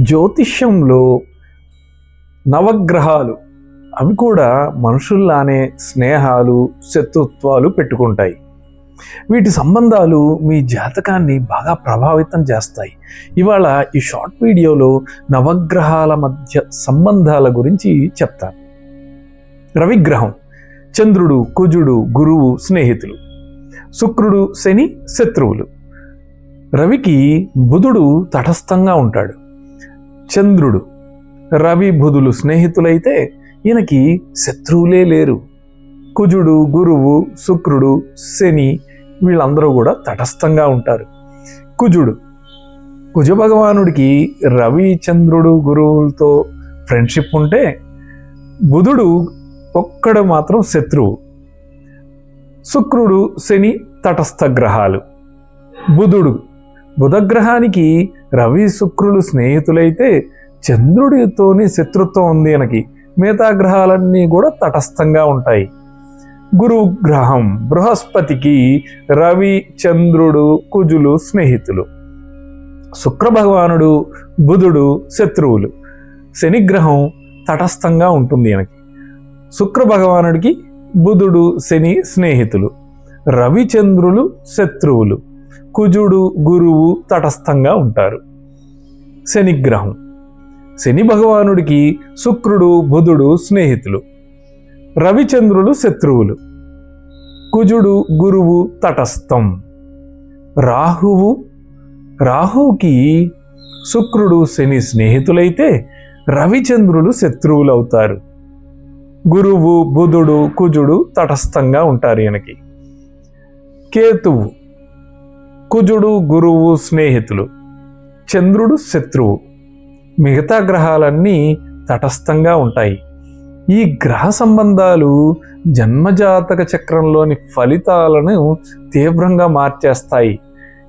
జ్యోతిష్యంలో నవగ్రహాలు అవి కూడా మనుషుల్లానే స్నేహాలు శత్రుత్వాలు పెట్టుకుంటాయి. వీటి సంబంధాలు మీ జాతకాన్ని బాగా ప్రభావితం చేస్తాయి. ఇవాళ ఈ షార్ట్ వీడియోలో నవగ్రహాల మధ్య సంబంధాల గురించి చెప్తాను. రవిగ్రహం చంద్రుడు కుజుడు గురువు స్నేహితులు శుక్రుడు శని శత్రువులు. రవికి బుధుడు తటస్థంగా ఉంటాడు. చంద్రుడు. రవి బుధులు స్నేహితులైతే ఈయనకి శత్రువులే లేరు. కుజుడు గురువు శుక్రుడు శని వీళ్ళందరూ కూడా తటస్థంగా ఉంటారు. కుజుడు. కుజ భగవానుడికి రవి చంద్రుడు గురువులతో ఫ్రెండ్షిప్ ఉంటే బుధుడు ఒక్కడు మాత్రం శత్రువు. శుక్రుడు శని తటస్థ గ్రహాలు. బుధుడు. బుధగ్రహానికి రవి శుక్రులు స్నేహితులైతే చంద్రుడితోని శత్రుత్వం ఉంది మనకి మిగతా గ్రహాలన్నీ కూడా తటస్థంగా ఉంటాయి. గురువు గ్రహం బృహస్పతికి రవి చంద్రుడు కుజులు స్నేహితులు. శుక్ర భగవానుడు బుధుడు శత్రువులు. శనిగ్రహం తటస్థంగా ఉంటుంది మనకి శుక్ర భగవానుడికి బుధుడు శని స్నేహితులు. రవిచంద్రులు శత్రువులు. కుజుడు గురువు తటస్థంగా ఉంటారు. శనిగ్రహం. శని భగవానుడికి శుక్రుడు బుధుడు స్నేహితులు. రవిచంద్రులు శత్రువులు. కుజుడు గురువు తటస్థం. రాహువు. రాహువుకి శుక్రుడు శని స్నేహితులైతే రవిచంద్రులు శత్రువులు అవుతారు గురువు బుధుడు కుజుడు తటస్థంగా ఉంటారు ఈయనకి. కేతువు. కుజుడు గురువు స్నేహితులు చంద్రుడు శత్రువు. మిగతా గ్రహాలన్నీ తటస్థంగా ఉంటాయి. ఈ గ్రహ సంబంధాలు జన్మజాతక చక్రంలోని ఫలితాలను తీవ్రంగా మార్చేస్తాయి.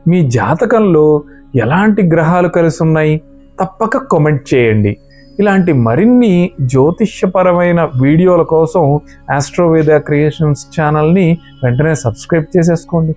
మీ జాతకంలో ఎలాంటి గ్రహాలు కలిసి ఉన్నాయి తప్పక కామెంట్ చేయండి. ఇలాంటి మరిన్ని జ్యోతిష్యపరమైన వీడియోల కోసం ఆస్ట్రోవేద క్రియేషన్స్ ఛానల్ని వెంటనే సబ్స్క్రైబ్ చేసేసుకోండి.